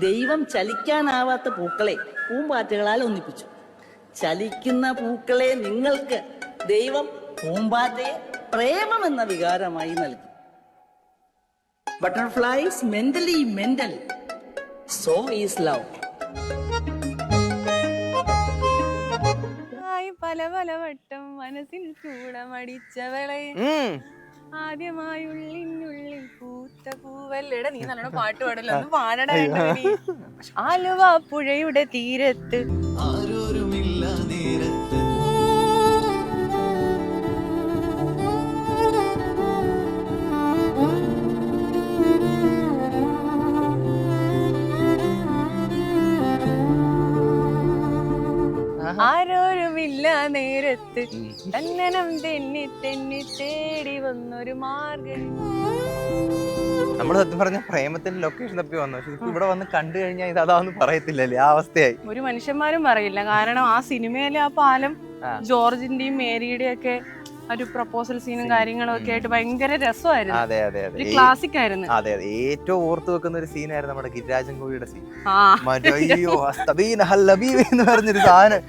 ദൈവം ചലിക്കാനാവാത്ത പൂക്കളെ പൂമ്പാറ്റകളാൽ ഒന്നിപ്പിച്ചു. ചലിക്കുന്ന പൂക്കളെ നിങ്ങൾക്ക് ദൈവം പൂമ്പാറ്റയെ പ്രേമം എന്ന വികാരമായി നൽകി. Butterflies mentally mental so is love ആയി പല പല വട്ടം മനസ്സിൽ ചൂടമടിച്ചവളെ. ആദ്യമായുള്ള പൂവല്ലട നീ നല്ലോണം പാട്ട് പാടല്ലോ ഒന്ന് പാടടാ ആലുവ പുഴയുടെ തീരത്ത്. ആരോരുമില്ല നേരത്ത്. ആരോരുമില്ല നേരത്ത്. തന്നനം തെന്നി തെന്നി തേടി വന്നൊരു മാർഗം. നമ്മൾ സത്യം പറഞ്ഞ പ്രേമത്തിന്റെ ലൊക്കേഷൻ തപ്പി വന്നു. പക്ഷെ ഇവിടെ വന്ന് കണ്ടു കഴിഞ്ഞാൽ ഇത് അതാന്ന് പറയത്തില്ലല്ലേ? ആ അവസ്ഥയായി. ഒരു മനുഷ്യന്മാരും പറയില്ല. കാരണം ആ സിനിമയിലെ ആ പാലം ജോർജിന്റെയും മേരിയുടെയും ഒക്കെ ഒരു പ്രപ്പോസൽ സീനും കാര്യങ്ങളും ഒക്കെ ആയിട്ട് ഭയങ്കര രസമായിരുന്നു. അതെ അതെ അതെ. ക്ലാസിക് ആയിരുന്നു. അതെ അതെ. ഏറ്റവും ഓർത്തു വെക്കുന്ന ഒരു സീനായിരുന്നു നമ്മുടെ ഗിരിരാജൻ കോഴിയുടെ സീൻ മറ്റേ അയ്യോ എന്ന് പറഞ്ഞൊരു സാധനം.